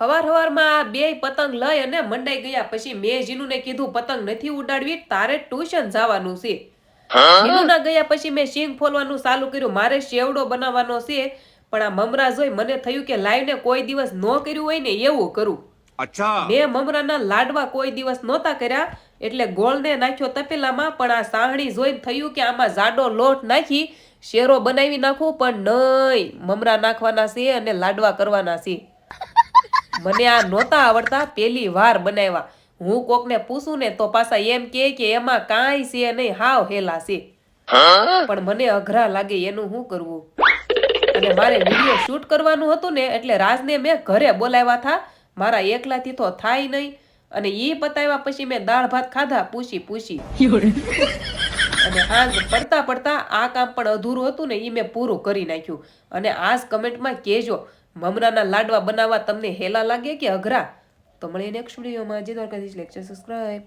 હવાર હવારમાં બે પતંગ લઈ અને મંડાઈ ગયા પછી મેં જીનુને કીધું પતંગ નથી ઉડાડવી તારે ટ્યુશન જવાનું છે. જીનુના ગયા પછી મેં શીંગ ફોલવાનું ચાલુ કર્યું. મારે શેવડો બનાવવાનો છે પણ આ મમરા જોઈ મને થયું કે લાઈવને કોઈ દિવસ ન કર્યું હોય ને એવું કરું. મેં મમરાના લાડવા કોઈ દિવસ નહોતા કર્યા એટલે ગોળને નાખ્યો તપેલામાં પણ આ સાહણી જોઈ થયું કે આમાં જાડો લોટ નાખી શેરો બનાવી નાખું પણ નહીં મમરા નાખવાના છે અને લાડવા કરવાના છે. મને આ નહોતા આવડતા પેલી વાર બનાવ્યા. હું કોકને પૂછું ને તો પાછા એમ કે એમાં કાંઈ છે નહીં, હાવ હેલા છે. પણ મને અઘરા લાગે એનું શું કરવું? અને મારે વીડિયો શૂટ કરવાનું હતું ને, એટલે રાજને મેં ઘરે બોલાવ્યા હતા મારા એકલાથી તો થાય નહીં. અને ઈ પતાવ્યા પછી મેં દાળ ભાત ખાધા, પૂછી પૂછી. અને આજ પડતા પડતા આ કામ પણ અધૂરું હતું ને, ઈ મેં પૂરું કરી નાખ્યું. અને આજ કમેન્ટમાં કહેજો મમરાના લાડવા બનાવવા તમને હેલા લાગે કે અઘરા? તો મળીને નેક્સ્ટ વિડીયોમાં જે દ્વારકાધીશ. Lecture subscribe